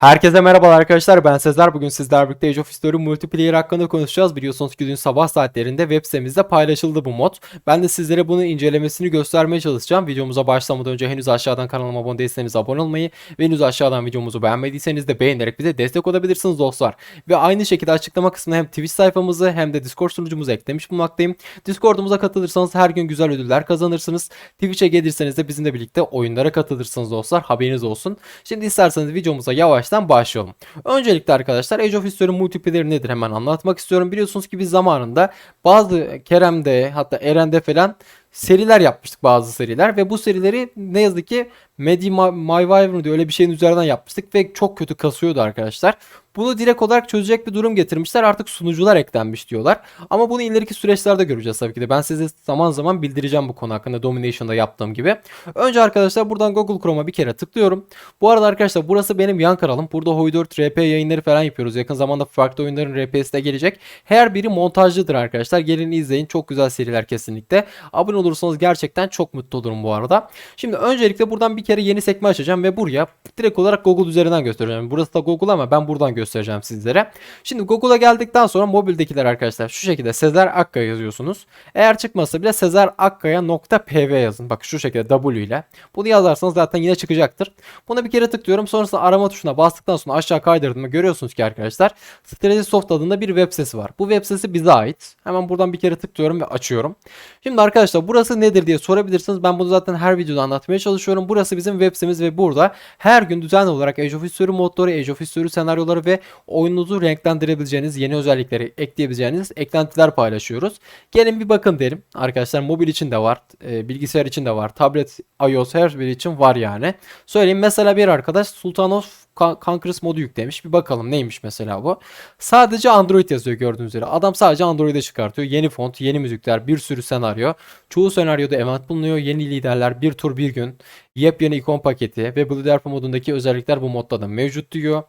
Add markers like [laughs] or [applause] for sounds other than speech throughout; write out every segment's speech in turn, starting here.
Herkese merhabalar arkadaşlar ben Sezer. Bugün sizlerle birlikte Age of History Multiplayer hakkında konuşacağız. Biliyorsunuz ki dün sabah saatlerinde web sitemizde paylaşıldı bu mod. Ben de sizlere bunun incelemesini göstermeye çalışacağım. Videomuza başlamadan önce henüz aşağıdan kanalıma abone değilseniz abone olmayı ve henüz aşağıdan videomuzu beğenmediyseniz de beğenerek bize destek olabilirsiniz dostlar. Ve aynı şekilde açıklama kısmına hem Twitch sayfamızı hem de Discord sunucumuzu eklemiş bulunmaktayım. Discord'umuza katılırsanız her gün güzel ödüller kazanırsınız. Twitch'e gelirseniz de bizimle birlikte oyunlara katılırsınız dostlar. Haberiniz olsun. Şimdi isterseniz videomuza yavaştan başlayalım. Öncelikle arkadaşlar Age of History Multiplayer nedir hemen anlatmak istiyorum. Biliyorsunuz ki biz zamanında bazı Kerem'de hatta Eren'de falan seriler yapmıştık bazı seriler ve bu serileri ne yazık ki Medi My Wyvern diye öyle bir şeyin üzerinden yapmıştık ve çok kötü kasıyordu arkadaşlar. Bunu direkt olarak çözecek bir durum getirmişler. Artık sunucular eklenmiş diyorlar. Ama bunu ileriki süreçlerde göreceğiz tabii ki de. Ben size zaman zaman bildireceğim bu konu hakkında Domination'da yaptığım gibi. Önce arkadaşlar buradan Google Chrome'a bir kere tıklıyorum. Bu arada arkadaşlar burası benim yan kanalım. Burada Hoy 4 RP yayınları falan yapıyoruz. Yakın zamanda farklı oyunların RP'si de gelecek. Her biri montajlıdır arkadaşlar. Gelin izleyin. Çok güzel seriler kesinlikle. Abone olursanız gerçekten çok mutlu olurum bu arada. Şimdi öncelikle buradan bir kere yeni sekme açacağım ve buraya direkt olarak Google üzerinden göstereceğim. Burası da Google ama ben buradan göstereceğim sizlere. Şimdi Google'a geldikten sonra mobildekiler arkadaşlar şu şekilde Sezer Akkaya yazıyorsunuz. Eğer çıkmasa bile Sezer Akkaya.pv yazın. Bak şu şekilde W ile. Bunu yazarsanız zaten yine çıkacaktır. Buna bir kere tıklıyorum. Sonrasında arama tuşuna bastıktan sonra aşağı kaydırdığımda görüyorsunuz ki arkadaşlar Strategy Soft adında bir web sitesi var. Bu web sitesi bize ait. Hemen buradan bir kere tıklıyorum ve açıyorum. Şimdi arkadaşlar burası nedir diye sorabilirsiniz. Ben bunu zaten her videoda anlatmaya çalışıyorum. Burası bizim web sitemiz ve burada her gün düzenli olarak Age of History modları, Age of History senaryoları ve oyununuzu renklendirebileceğiniz, yeni özellikleri ekleyebileceğiniz eklentiler paylaşıyoruz. Gelin bir bakın derim. Arkadaşlar mobil için de var, e, bilgisayar için de var, tablet, iOS her biri için var yani. Söyleyeyim mesela bir arkadaş Sultan of Conquerors modu yüklemiş. Bir bakalım neymiş mesela bu. Sadece Android yazıyor gördüğünüz üzere. Adam sadece Android'e çıkartıyor. Yeni font, yeni müzikler, bir sürü senaryo. Çoğu senaryoda event bulunuyor. Yeni liderler, bir tur bir gün. Yepyeni ikon paketi ve Blue modundaki özellikler bu modda da mevcut diyor.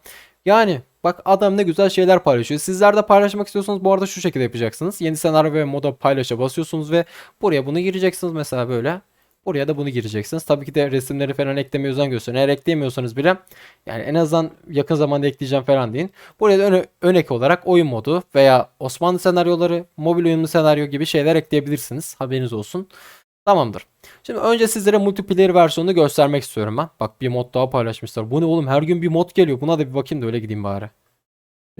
Yani bak adam ne güzel şeyler paylaşıyor. Sizler de paylaşmak istiyorsanız bu arada şu şekilde yapacaksınız. Yeni senaryo ve moda paylaşa basıyorsunuz ve buraya bunu gireceksiniz mesela böyle. Buraya da bunu gireceksiniz. Tabii ki de resimleri falan eklemeye özen gösterin. Eğer ekleyemiyorsanız bile yani en azından yakın zamanda ekleyeceğim falan deyin. Buraya da örnek olarak oyun modu veya Osmanlı senaryoları, mobil oyunlu senaryo gibi şeyler ekleyebilirsiniz. Haberiniz olsun. Tamamdır. Şimdi önce sizlere multiplayer versiyonunu göstermek istiyorum ben. Bak bir mod daha paylaşmışlar. Bu ne oğlum her gün bir mod geliyor. Buna da bir bakayım da öyle gideyim bari.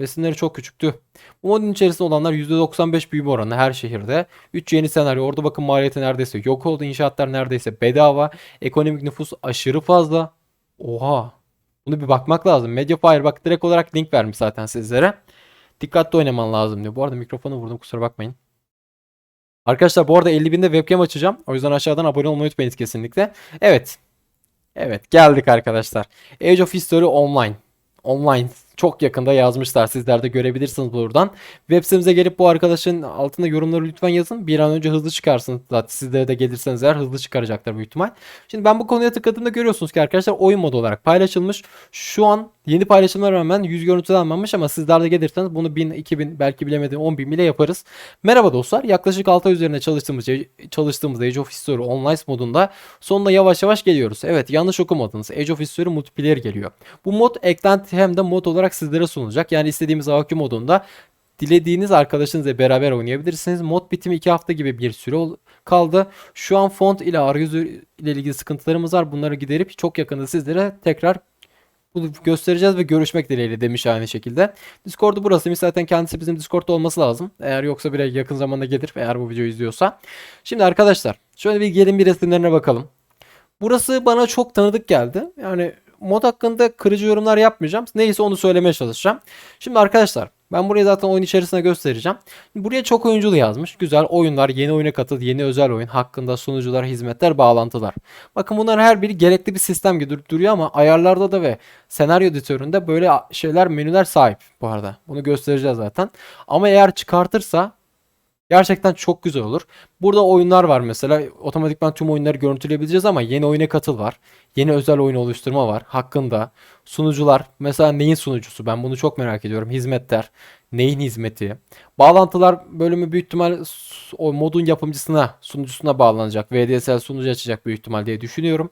Resimleri çok küçüktü. Bu modun içerisinde olanlar %95 büyüme oranı her şehirde. 3 yeni senaryo. Orada bakın maliyeti neredeyse yok oldu. İnşaatlar neredeyse bedava. Ekonomik nüfus aşırı fazla. Oha. Bunu bir bakmak lazım. Mediafire bak direkt olarak link vermiş zaten sizlere. Dikkatli oynaman lazım diyor. Bu arada mikrofonu vurdum kusura bakmayın. Arkadaşlar bu arada 50 binde webcam açacağım. O yüzden aşağıdan abone olmayı unutmayın kesinlikle. Evet. Evet geldik arkadaşlar. Age of History Online. Online çok yakında yazmışlar. Sizler de görebilirsiniz buradan. Web sitemize gelip bu arkadaşın altında yorumları lütfen yazın. Bir an önce hızlı çıkarsın. Zaten sizlere de gelirseniz eğer hızlı çıkaracaklar büyük ihtimal. Şimdi ben bu konuya tıkladığımda görüyorsunuz ki arkadaşlar oyun modu olarak paylaşılmış. Şu an yeni paylaşımlara rağmen yüz görüntüden almamış ama sizler de gelirseniz bunu 1000, 2000 belki bilemedim 10.000 bile yaparız. Merhaba dostlar. Yaklaşık 6 ay üzerine çalıştığımız çalıştığımız Age of History Online modunda sonuna yavaş yavaş geliyoruz. Evet yanlış okumadınız. Age of History Multiplayer geliyor. Bu mod eklenti hem de mod olarak sizlere sunulacak. Yani istediğimiz AQ modunda dilediğiniz arkadaşınızla beraber oynayabilirsiniz. Mod bitimi 2 hafta gibi bir süre kaldı. Şu an font ile arayüzü ile ilgili sıkıntılarımız var. Bunları giderip çok yakında sizlere tekrar bunu göstereceğiz ve görüşmek dileğiyle demiş aynı şekilde. Discord'u burasıymış. Zaten kendisi bizim Discord'da olması lazım. Eğer yoksa bile yakın zamanda gelir eğer bu videoyu izliyorsa. Şimdi arkadaşlar şöyle bir gelin bir resimlerine bakalım. Burası bana çok tanıdık geldi. Yani mod hakkında kırıcı yorumlar yapmayacağım. Neyse onu söylemeye çalışacağım. Şimdi arkadaşlar ben burayı zaten oyun içerisinde göstereceğim. Buraya çok oyunculu yazmış. Güzel oyunlar, yeni oyuna katıl, yeni özel oyun hakkında sunucular, hizmetler, bağlantılar. Bakın bunlar her biri gerekli bir sistem gibi dur- duruyor ama ayarlarda da ve senaryo editöründe böyle şeyler, menüler sahip bu arada. Bunu göstereceğiz zaten. Ama eğer çıkartırsa Gerçekten çok güzel olur. Burada oyunlar var mesela. Otomatikman tüm oyunları görüntüleyebileceğiz ama yeni oyuna katıl var. Yeni özel oyun oluşturma var. Hakkında. Sunucular. Mesela neyin sunucusu? Ben bunu çok merak ediyorum. Hizmetler. Neyin hizmeti? Bağlantılar bölümü büyük ihtimal o modun yapımcısına, sunucusuna bağlanacak. VDSL sunucu açacak büyük ihtimal diye düşünüyorum.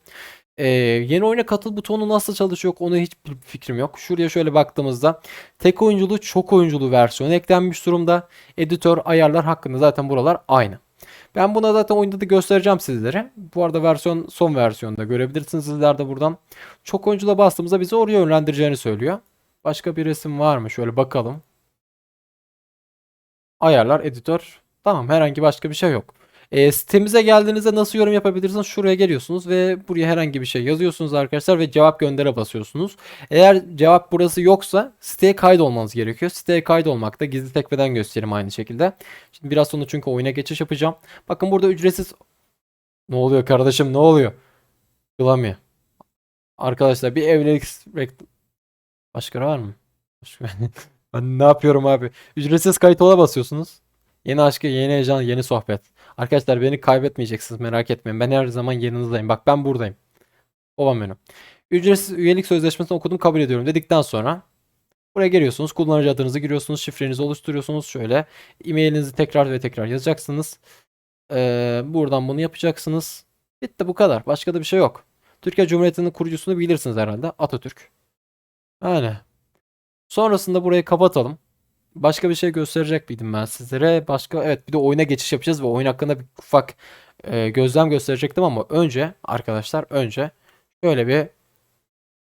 Ee, yeni oyuna katıl butonu nasıl çalışıyor onu hiç fikrim yok. Şuraya şöyle baktığımızda tek oyunculu çok oyunculu versiyonu eklenmiş durumda. Editör ayarlar hakkında zaten buralar aynı. Ben buna zaten oyunda da göstereceğim sizlere. Bu arada versiyon son versiyonda görebilirsiniz sizler de buradan. Çok oyuncula bastığımızda bizi oraya yönlendireceğini söylüyor. Başka bir resim var mı? Şöyle bakalım. Ayarlar, editör. Tamam herhangi başka bir şey yok. E, sitemize geldiğinizde nasıl yorum yapabilirsiniz? Şuraya geliyorsunuz ve buraya herhangi bir şey yazıyorsunuz arkadaşlar ve cevap göndere basıyorsunuz. Eğer cevap burası yoksa siteye kaydolmanız gerekiyor. Siteye kaydolmak da gizli tekmeden göstereyim aynı şekilde. Şimdi biraz sonra çünkü oyuna geçiş yapacağım. Bakın burada ücretsiz... Ne oluyor kardeşim ne oluyor? Yılamıyor. Arkadaşlar bir evlilik... Başka var mı? Başka... [laughs] ben ne yapıyorum abi? Ücretsiz kayıt ola basıyorsunuz. Yeni aşkı, yeni heyecan, yeni sohbet. Arkadaşlar beni kaybetmeyeceksiniz merak etmeyin. Ben her zaman yanınızdayım. Bak ben buradayım. Babam benim. Ücretsiz üyelik sözleşmesini okudum kabul ediyorum dedikten sonra buraya geliyorsunuz. Kullanıcı adınızı giriyorsunuz. Şifrenizi oluşturuyorsunuz. Şöyle e-mailinizi tekrar ve tekrar yazacaksınız. Ee, buradan bunu yapacaksınız. Bitti bu kadar. Başka da bir şey yok. Türkiye Cumhuriyeti'nin kurucusunu bilirsiniz herhalde. Atatürk. Yani. Sonrasında burayı kapatalım. Başka bir şey gösterecek miydim ben sizlere? Başka evet bir de oyuna geçiş yapacağız ve oyun hakkında bir ufak e, gözlem gösterecektim ama önce arkadaşlar önce şöyle bir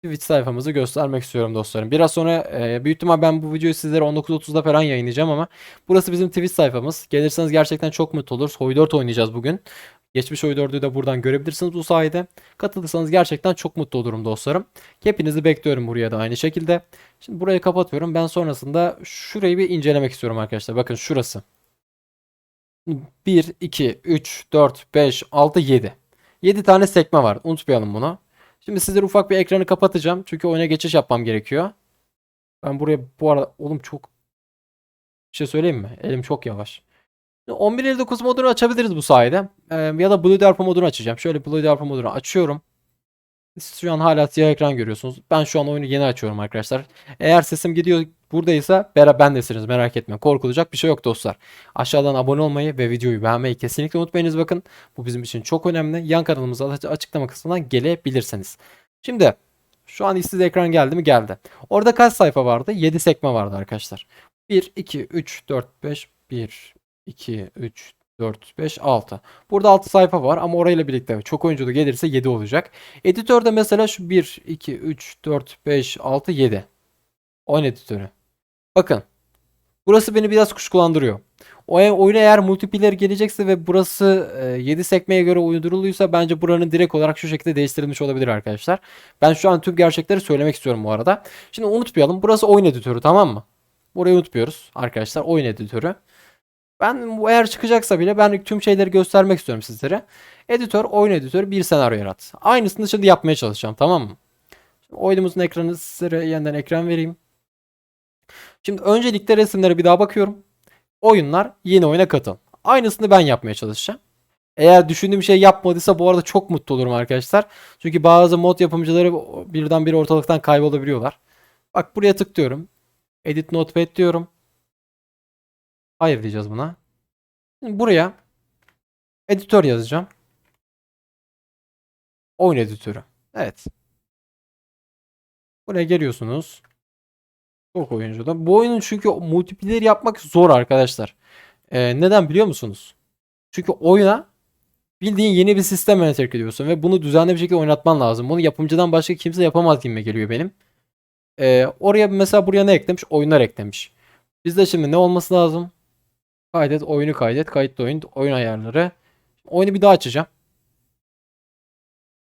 Twitch sayfamızı göstermek istiyorum dostlarım. Biraz sonra e, büyük ihtimal ben bu videoyu sizlere 19.30'da falan yayınlayacağım ama burası bizim Twitch sayfamız. Gelirseniz gerçekten çok mutlu oluruz. Hoy 4 oynayacağız bugün. Geçmiş Hoy 4'ü de buradan görebilirsiniz bu sayede. Katılırsanız gerçekten çok mutlu olurum dostlarım. Hepinizi bekliyorum buraya da aynı şekilde. Şimdi burayı kapatıyorum. Ben sonrasında şurayı bir incelemek istiyorum arkadaşlar. Bakın şurası. 1, 2, 3, 4, 5, 6, 7. 7 tane sekme var. Unutmayalım bunu. Şimdi sizlere ufak bir ekranı kapatacağım. Çünkü oyuna geçiş yapmam gerekiyor. Ben buraya bu arada oğlum çok bir şey söyleyeyim mi? Elim çok yavaş. 11.59 modunu açabiliriz bu sayede. Ee, ya da Blue Darpa modunu açacağım. Şöyle Blue Darpa modunu açıyorum. Siz şu an hala siyah ekran görüyorsunuz. Ben şu an oyunu yeni açıyorum arkadaşlar. Eğer sesim gidiyor buradaysa ben desiniz merak etmeyin. Korkulacak bir şey yok dostlar. Aşağıdan abone olmayı ve videoyu beğenmeyi kesinlikle unutmayınız bakın. Bu bizim için çok önemli. Yan kanalımıza açıklama kısmından gelebilirsiniz. Şimdi şu an işsiz ekran geldi mi? Geldi. Orada kaç sayfa vardı? 7 sekme vardı arkadaşlar. 1, 2, 3, 4, 5, 1, 2, 3, 4, 5, 6. Burada 6 sayfa var ama orayla birlikte çok oyunculu gelirse 7 olacak. Editörde mesela şu 1, 2, 3, 4, 5, 6, 7. Oyun editörü. Bakın. Burası beni biraz kuşkulandırıyor. O oyuna eğer multiplayer gelecekse ve burası e, 7 sekmeye göre uyduruluysa bence buranın direkt olarak şu şekilde değiştirilmiş olabilir arkadaşlar. Ben şu an tüm gerçekleri söylemek istiyorum bu arada. Şimdi unutmayalım. Burası oyun editörü tamam mı? Burayı unutmuyoruz arkadaşlar. Oyun editörü. Ben bu eğer çıkacaksa bile ben tüm şeyleri göstermek istiyorum sizlere. Editör, oyun editörü bir senaryo yarat. Aynısını şimdi yapmaya çalışacağım tamam mı? Şimdi oyunumuzun ekranı sizlere yeniden ekran vereyim. Şimdi öncelikle resimlere bir daha bakıyorum. Oyunlar yeni oyuna katıl. Aynısını ben yapmaya çalışacağım. Eğer düşündüğüm şey yapmadıysa bu arada çok mutlu olurum arkadaşlar. Çünkü bazı mod yapımcıları birden bir ortalıktan kaybolabiliyorlar. Bak buraya tıklıyorum. Edit Notepad diyorum. Hayır diyeceğiz buna. Şimdi buraya editör yazacağım. Oyun editörü. Evet. Buraya geliyorsunuz. Çok oyuncuda. Bu oyunun çünkü multiplayer yapmak zor arkadaşlar. Ee, neden biliyor musunuz? Çünkü oyuna bildiğin yeni bir sistem entegre ediyorsun ve bunu düzenli bir şekilde oynatman lazım. Bunu yapımcıdan başka kimse yapamaz gibi geliyor benim. Ee, oraya mesela buraya ne eklemiş? Oyunlar eklemiş. Bizde şimdi ne olması lazım? Kaydet, oyunu kaydet, kayıtlı oyun, oyun ayarları. Oyunu bir daha açacağım.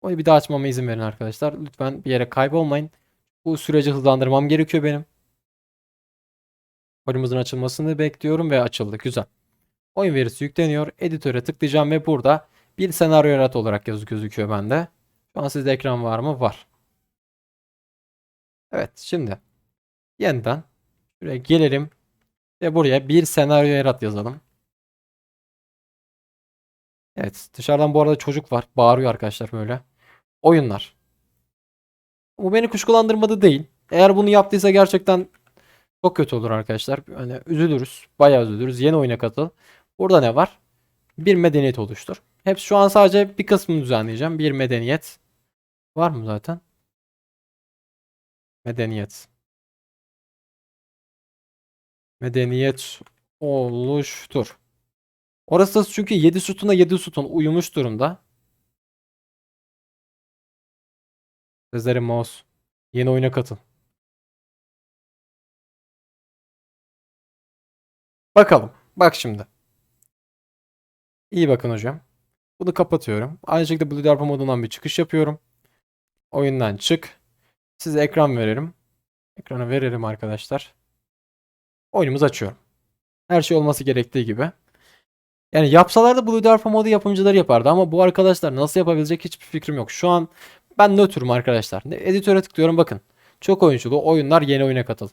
Oyunu bir daha açmama izin verin arkadaşlar. Lütfen bir yere kaybolmayın. Bu süreci hızlandırmam gerekiyor benim. Oyunumuzun açılmasını bekliyorum ve açıldı. Güzel. Oyun verisi yükleniyor. Editöre tıklayacağım ve burada bir senaryo yarat olarak yazı gözüküyor bende. Şu an sizde ekran var mı? Var. Evet şimdi yeniden şuraya gelelim ve buraya bir senaryo yarat yazalım. Evet dışarıdan bu arada çocuk var. Bağırıyor arkadaşlar böyle. Oyunlar. Bu beni kuşkulandırmadı değil. Eğer bunu yaptıysa gerçekten çok kötü olur arkadaşlar. Hani üzülürüz. Bayağı üzülürüz. Yeni oyuna katıl. Burada ne var? Bir medeniyet oluştur. Hep şu an sadece bir kısmını düzenleyeceğim. Bir medeniyet Var mı zaten? Medeniyet. Medeniyet oluştur. Orası çünkü 7 sütuna 7 sütun uyumuş durumda. Sezer'in mouse. Yeni oyuna katıl. Bakalım. Bak şimdi. İyi bakın hocam. Bunu kapatıyorum. Aynı şekilde Blue modundan bir çıkış yapıyorum. Oyundan çık. Size ekran verelim. Ekranı verelim arkadaşlar. Oyunumuzu açıyorum. Her şey olması gerektiği gibi. Yani yapsalardı Blue Darpa modu yapımcıları yapardı ama bu arkadaşlar nasıl yapabilecek hiçbir fikrim yok. Şu an ben nötrüm arkadaşlar. Editöre tıklıyorum bakın. Çok oyunculu oyunlar yeni oyuna katıl.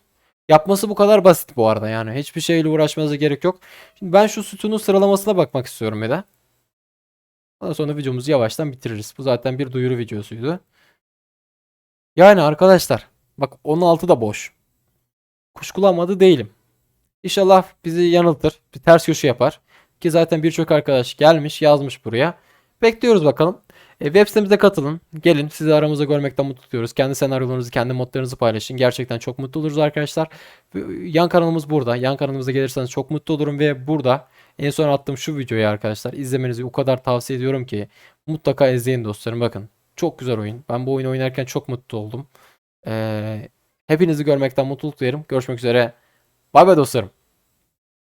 Yapması bu kadar basit bu arada yani. Hiçbir şeyle uğraşmanıza gerek yok. Şimdi ben şu sütunun sıralamasına bakmak istiyorum bir de. Ondan sonra videomuzu yavaştan bitiririz. Bu zaten bir duyuru videosuydu. Yani arkadaşlar bak 16 da boş. Kuşkulanmadı değilim. İnşallah bizi yanıltır. Bir ters köşe yapar. Ki zaten birçok arkadaş gelmiş yazmış buraya. Bekliyoruz bakalım. E, web sitemize katılın. Gelin sizi aramızda görmekten mutlu duyuyoruz. Kendi senaryolarınızı, kendi modlarınızı paylaşın. Gerçekten çok mutlu oluruz arkadaşlar. E, Yan kanalımız burada. Yan kanalımıza gelirseniz çok mutlu olurum ve burada en son attığım şu videoyu arkadaşlar izlemenizi o kadar tavsiye ediyorum ki mutlaka izleyin dostlarım. Bakın çok güzel oyun. Ben bu oyunu oynarken çok mutlu oldum. Ee, hepinizi görmekten mutluluk duyarım. Görüşmek üzere. Bay bay dostlarım.